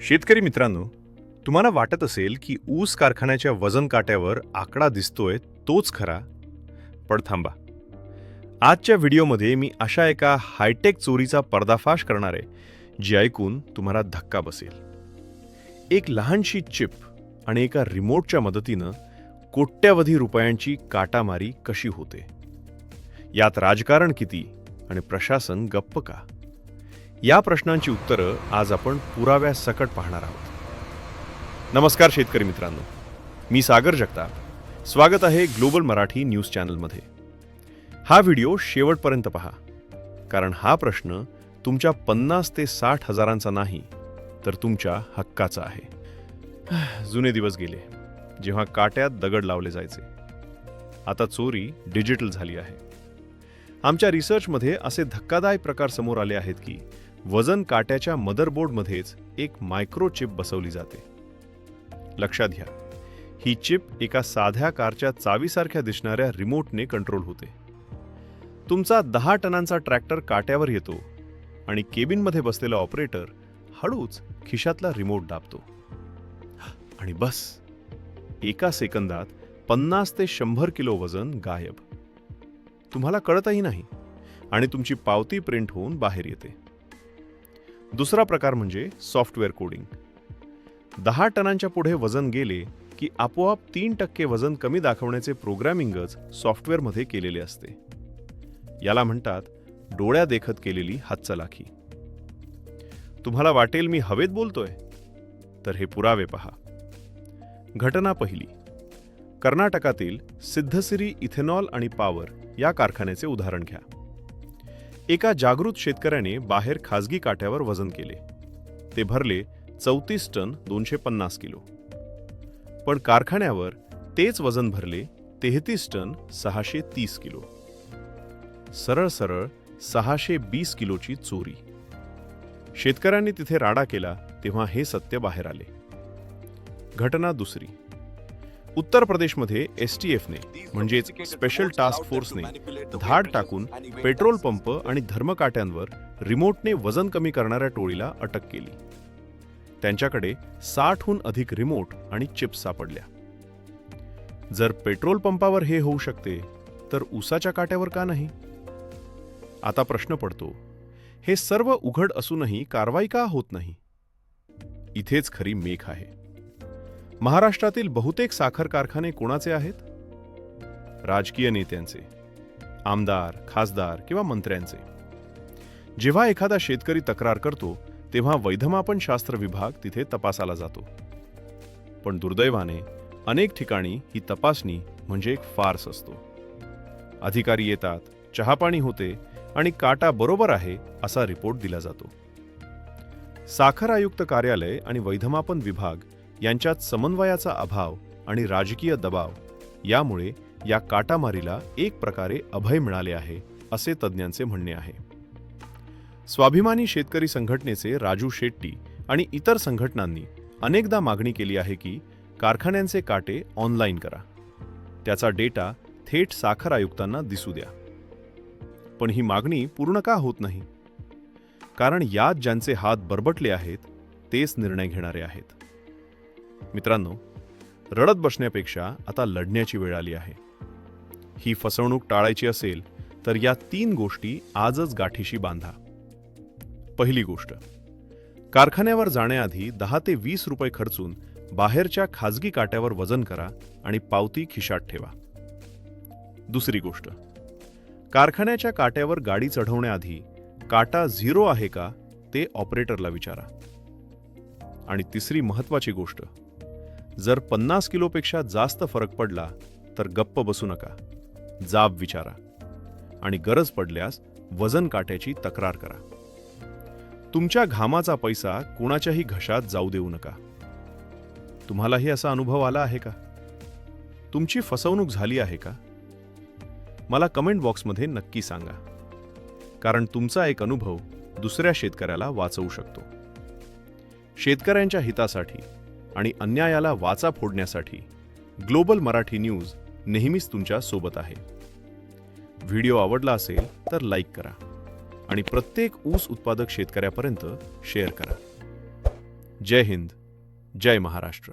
शेतकरी मित्रांनो तुम्हाला वाटत असेल की ऊस कारखान्याच्या वजन काट्यावर आकडा दिसतोय तोच खरा? पण थांबा. आजच्या व्हिडिओमध्ये मी अशा एका हायटेक चोरीचा पर्दाफाश करणार आहे जी ऐकून तुम्हाला धक्का बसेल. एक लहानशी चिप आणि एका रिमोटच्या मदतीनं कोट्यावधी रुपयांची काटामारी कशी होते? यात राजकारण किती आणि प्रशासन गप्प का? या प्रश्नांची उत्तरं आज आपण पुराव्यासकट पाहणार आहोत. नमस्कार शेतकरी मित्रांनो. मी सागर जगताप. स्वागत आहे ग्लोबल मराठी न्यूज चॅनलमध्ये. हा व्हिडिओ शेवटपर्यंत पहा. कारण हा प्रश्न तुमच्या पन्नास ते साठ हजारांचा नाही तर तुमच्या हक्काचा आहे. जुने दिवस गेले जेव्हा काट्यात दगड लावले जायचे. आता चोरी डिजिटल झाली आहे. आमच्या रिसर्चमध्ये असे धक्कादायक प्रकार समोर आले आहेत की वजन काट्याच्या मदरबोर्डमध्येच एक मायक्रोचिप बसवली जाते. लक्षात घ्या ही चिप एका साध्या कारच्या चावीसारख्या दिसणाऱ्या रिमोटने कंट्रोल होते. तुमचा दहा टनांचा ट्रॅक्टर काट्यावर येतो आणि केबिनमध्ये बसलेला ऑपरेटर हळूच खिशातला रिमोट दाबतो. आणि बस एका सेकंदात पन्नास ते शंभर किलो वजन गायब. तुम्हाला कळतही नाही आणि तुमची पावती प्रिंट होऊन बाहेर येते. दुसरा प्रकार म्हणजे सॉफ्टवेअर कोडिंग. दहा टनांच्या पुढे वजन गेले की आपोआप तीन टक्के वजन कमी दाखवण्याचे प्रोग्रॅमिंगच सॉफ्टवेअरमध्ये केलेले असते. याला म्हणतात डोळ्या देखत केलेली हातचलाखी. तुम्हाला वाटेल मी हवेत बोलतोय? तर हे पुरावे पहा. घटना पहिली. कर्नाटकातील सिद्धसिरी इथेनॉल आणि पॉवर या कारखान्याचे उदाहरण घ्या. एका जागृत शेतकऱ्याने बाहेर खाजगी काट्यावर वजन केले. ते भरले चौतीस टन दोनशे पन्नास किलो. पण कारखान्यावर तेच वजन भरले तेहतीस टन सहाशे तीस किलो. सरळ सरळ सहाशे बीस किलोची चोरी. शेतकऱ्यांनी तिथे राडा केला तेव्हा हे सत्य बाहेर आले. घटना दुसरी. उत्तर प्रदेशमध्ये एस टी एफने म्हणजेच स्पेशल टास्क फोर्सने धाड टाकून पेट्रोल पंप आणि धर्मकाट्यांवर रिमोटने वजन कमी करणाऱ्या टोळीला अटक केली. त्यांच्याकडे साठहून अधिक रिमोट आणि चिप्स सापडल्या. जर पेट्रोल पंपावर हे होऊ शकते तर उसाच्या काट्यावर का नाही? आता प्रश्न पडतो हे सर्व उघड असूनही कारवाई का होत नाही? इथेच खरी मेख आहे. महाराष्ट्रातील बहुतेक साखर कारखाने कोणाचे आहेत? राजकीय नेत्यांचे आमदार खासदार किंवा मंत्र्यांचे. जेव्हा एखादा शेतकरी तक्रार करतो तेव्हा वैधमापन शास्त्र विभाग तिथे तपासाला जातो. पण दुर्दैवाने अनेक ठिकाणी ही तपासणी म्हणजे एक फार्स असतो. अधिकारी येतात चहापाणी होते आणि काटा बरोबर आहे असा रिपोर्ट दिला जातो. साखर आयुक्त कार्यालय आणि वैधमापन विभाग यांच्यात समन्वयाचा अभाव आणि राजकीय दबाव. यामुळे या काटामारीला एक प्रकारे अभय मिळाले आहे असे तज्ज्ञांचे म्हणणे आहे. स्वाभिमानी शेतकरी संघटनेचे राजू शेट्टी आणि इतर संघटनांनी अनेकदा मागणी केली आहे की कारखान्यांचे काटे ऑनलाईन करा. त्याचा डेटा थेट साखर आयुक्तांना दिसू द्या. पण ही मागणी पूर्ण का होत नाही? कारण यात ज्यांचे हात बरबटले आहेत तेच निर्णय घेणारे आहेत. मित्रांनो रडत बसण्यापेक्षा आता लढण्याची वेळ आली आहे. ही फसवणूक टाळायची असेल तर या तीन गोष्टी आजच गाठीशी बांधा. पहिली गोष्ट कारखान्यावर जाण्याआधी दहा ते वीस रुपये खर्चून बाहेरच्या खाजगी काट्यावर वजन करा आणि पावती खिशात ठेवा. दुसरी गोष्ट कारखान्याच्या काट्यावर गाडी चढवण्याआधी काटा झिरो आहे का ते ऑपरेटरला विचारा. आणि तिसरी महत्वाची गोष्ट जर पन्नास किलोपेक्षा जास्त फरक पडला तर गप्प बसू नका. जाब विचारा. आणि गरज पडल्यास वजन काट्याची तक्रार करा. तुमच्या घामाचा पैसा कुणाच्याही घशात जाऊ देऊ नका. तुम्हालाही असा अनुभव आला आहे का? तुमची फसवणूक झाली आहे का? मला कमेंट बॉक्समध्ये नक्की सांगा. कारण तुमचा एक अनुभव दुसऱ्या शेतकऱ्याला वाचवू शकतो. शेतकऱ्यांच्या हितासाठी आणि अन्यायाला वाचा फोडण्यासाठी ग्लोबल मराठी न्यूज नेहमीच तुमच्यासोबत आहे. व्हिडिओ आवडला असेल तर लाईक करा आणि प्रत्येक ऊस उत्पादक शेतकऱ्यापर्यंत शेअर करा. जय हिंद जय महाराष्ट्र.